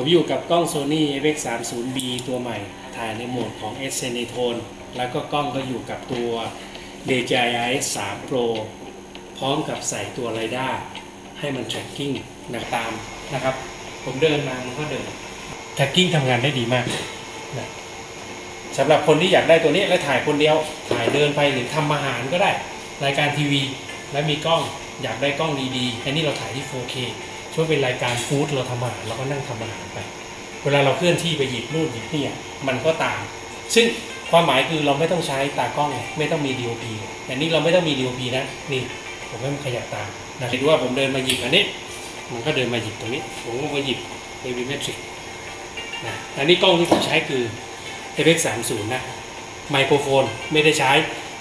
ผมอยู่กับกล้อง Sony FX30B ตัวใหม่ ถ่ายในโหมดของ s n e t o n e แล้วก็กล้องก็อยู่กับตัว DJI S3 Pro พร้อมกับใส่ตัวไรด้าให้มัน tracking นะตามนะครับ ผมเดินมามันก็เดิน tracking ทำงานได้ดีมากนะสำหรับคนที่อยากได้ตัวนี้แล้วถ่ายคนเดียว ถ่ายเดินไปหรือทำอาหารก็ได้ รายการทีวี แล้วมีกล้องอยากได้กล้องดีๆอันนี้เราถ่ายที่ 4K ช่วยเป็นรายการฟู้ดเราทำอาหารเราก็นั่งทำอาหารไป เวลาเราเคลื่อนที่ไปหยิบนู่นหยิบนี่มันก็ตาม ซึ่งความหมายคือเราไม่ต้องใช้ตากล้องไม่ต้องมี DOP แต่นี่เราไม่ต้องมี DOP นะนี่ผมให้มันขยับตามนะคิดว่าผมเดินมาหยิบอันนี้ มันก็เดินมาหยิบตรงนี้ ผมก็มาหยิบ AV Metric นะอันนี้กล้องที่ผมใช้คือ FX30 นะไมโครโฟนไม่ได้ใช้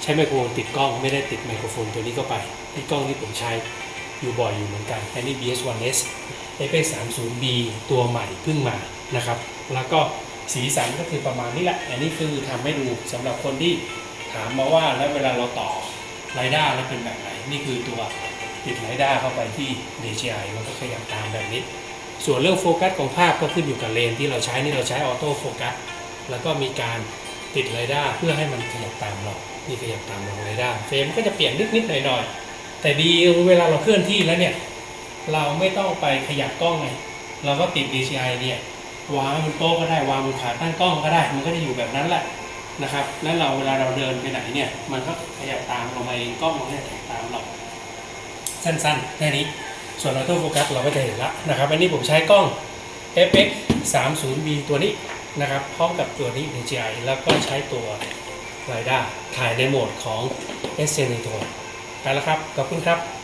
ใช้ไมโครโฟนติดกล้องไม่ได้ติดไมโครโฟนตัวนี้เข้าไปที่กล้องที่ผมใช้ อยู่บ่อยอยู่เหมือนกันอันนี้ BS1S FX30B ตัวใหม่เพิ่งมานะครับ แล้วก็สีสันก็คือประมาณนี้แหละ อันนี้คือทำให้ดูสำหรับคนที่ถามมาว่าแล้วเวลาเราต่อไรด้าแล้วเป็นแบบไหน นี่คือตัวติดไรด้าเข้าไปที่ DJI มันก็ขยับตามแบบนี้ ส่วนเรื่องโฟกัสของภาพก็ขึ้นอยู่กับเลนที่เราใช้นี่เราใช้ออโต้โฟกัสแล้วก็มีการติดไรด้าเพื่อให้มันขยับตามเรานี่ขยับตามเราไรด้าเฟรมก็จะเปลี่ยนนิดๆหน่อยๆ แต่ดีเวลาเราเคลื่อนที่แล้วเนี่ย เราไม่ต้องไปขยับกล้องไงเราก็ติด DJI เนี่ยวางบนโต๊ะก็ได้วางบนขาตั้งกล้องก็ได้ มันก็จะอยู่แบบนั้นแหละนะครับ แล้วเราเวลาเราเดินไปไหนเนี่ย มันก็ขยับตามเราไปกล้องมันก็จะขยับตามเราสั้นๆแค่นี้ ส่วนออโต้โฟกัสเราก็จะเห็นละนะครับอันนี้ผมใช้กล้อง FX 30B ตัวนี้นะครับพร้อมกับตัวนี้ DJI แล้วก็ใช้ตัวไรด้าถ่ายในโหมดของ s n 2 ไปแล้วครับ ขอบคุณครับ